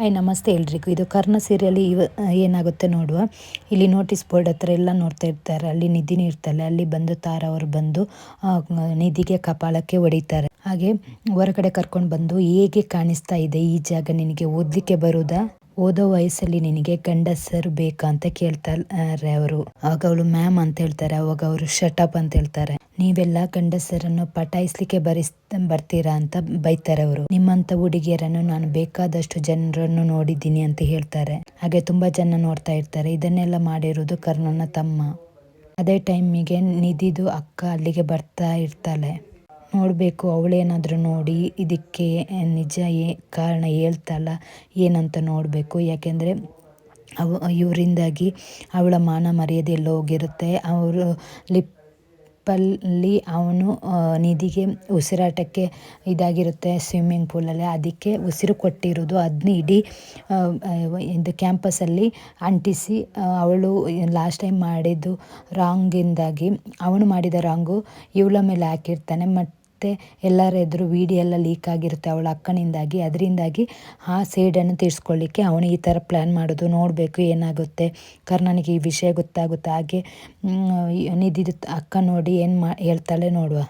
Hi, ನಮಸ್ತೆ ಎಲ್ರಿಗೂ. ಇದು ಕರ್ಣ ಸೀರಿಯಲ್ ಇವ, ಏನಾಗುತ್ತೆ ನೋಡುವ. ಇಲ್ಲಿ ನೋಟಿಸ್ ಬೋರ್ಡ್ ಹತ್ರ ಎಲ್ಲ ನೋಡ್ತಾ ಇರ್ತಾರೆ. ಅಲ್ಲಿ ನಿಧಿನಿ ಇರ್ತಾರೆ ಅಲ್ಲಿ ಬಂದು ತಾರ ಅವರು ಬಂದು ನಿಧಿಗೆ ಕಪಾಳಕ್ಕೆ ಹೊಡಿತಾರೆ. ಹಾಗೆ ಹೊರಗಡೆ ಕರ್ಕೊಂಡು ಬಂದು ಹೇಗೆ ಕಾಣಿಸ್ತಾ ಇದೆ ಈ ಜಾಗ ನಿನಗೆ? ಓದ್ಲಿಕ್ಕೆ ಬರುವುದಾ ಓದೋ ವಯಸ್ಸಲ್ಲಿ ನಿನಗೆ ಗಂಡಸರು ಬೇಕಾ ಅಂತ ಕೇಳ್ತಾರೆ ಅವರು. ಆಗ ಅವಳು ಮ್ಯಾಮ್ ಅಂತ ಹೇಳ್ತಾರೆ. ಅವಾಗ ಅವರು ಶಟಪ್ ಅಂತ ಹೇಳ್ತಾರೆ. ನೀವೆಲ್ಲ ಗಂಡಸರನ್ನು ಪಟಾಯಿಸ್ಲಿಕ್ಕೆ ಬರಿಸ್, ಬರ್ತೀರಾ ಅಂತ ಬೈತಾರೆ ಅವರು. ನಿಮ್ಮಂತ ಹುಡುಗಿಯರನ್ನು ನಾನು ಬೇಕಾದಷ್ಟು ಜನರನ್ನು ನೋಡಿದ್ದೀನಿ ಅಂತ ಹೇಳ್ತಾರೆ. ಹಾಗೆ ತುಂಬಾ ಜನ ನೋಡ್ತಾ ಇರ್ತಾರೆ. ಇದನ್ನೆಲ್ಲ ಮಾಡಿರೋದು ಕರ್ಣನ ತಮ್ಮ. ಅದೇ ಟೈಮಿಗೆ ನಿಧಿದು ಅಕ್ಕ ಅಲ್ಲಿಗೆ ಬರ್ತಾ ಇರ್ತಾಳೆ. ನೋಡಬೇಕು ಅವಳೇನಾದರೂ ನೋಡಿ ಇದಕ್ಕೆ ನಿಜ ಏ, ಕಾರಣ ಹೇಳ್ತಾಳ, ಏನಂತ ನೋಡಬೇಕು. ಯಾಕೆಂದರೆ ಅವ, ಇವರಿಂದಾಗಿ ಅವಳ ಮಾನ ಮರ್ಯಾದೆ ಎಲ್ಲ ಹೋಗಿರುತ್ತೆ. ಅವರು ಲಿಪ್ಪಲ್ಲಿ ಅವನು ನಿಧಿಗೆ ಉಸಿರಾಟಕ್ಕೆ ಇದಾಗಿರುತ್ತೆ ಸ್ವಿಮ್ಮಿಂಗ್ ಪೂಲಲ್ಲಿ ಅದಕ್ಕೆ ಉಸಿರು ಕೊಟ್ಟಿರೋದು ಅದನ್ನ ಇಡೀ ಇದು ಕ್ಯಾಂಪಸಲ್ಲಿ ಅಂಟಿಸಿ ಅವಳು ಲಾಸ್ಟ್ ಟೈಮ್ ಮಾಡಿದ್ದು ರಾಂಗಿಂದಾಗಿ ಅವನು ಮಾಡಿದ ರಾಂಗು ಇವಳ ಮೇಲೆ ಹಾಕಿರ್ತಾನೆ. ಮತ್ತು ಎಲ್ಲರ ಎದುರು ವಿಡಿಯೋ ಎಲ್ಲ ಲೀಕ್ ಆಗಿರುತ್ತೆ ಅವಳ ಅಕ್ಕನಿಂದಾಗಿ. ಅದರಿಂದಾಗಿ ಆ ಸೇಡನ್ನು ತೀರಿಸ್ಕೊಳ್ಳಿಕ್ಕೆ ಅವನು ಈ ಥರ ಪ್ಲ್ಯಾನ್ ಮಾಡೋದು, ನೋಡಬೇಕು ಏನಾಗುತ್ತೆ. ಕರ್ಣನಿಗೆ ಈ ವಿಷಯ ಗೊತ್ತಾಗುತ್ತೆ. ಹಾಗೆ ನಿಧಿ ಅಕ್ಕ ನೋಡಿ ಏನು ಮಾ, ಹೇಳ್ತಾಳೆ ನೋಡುವ.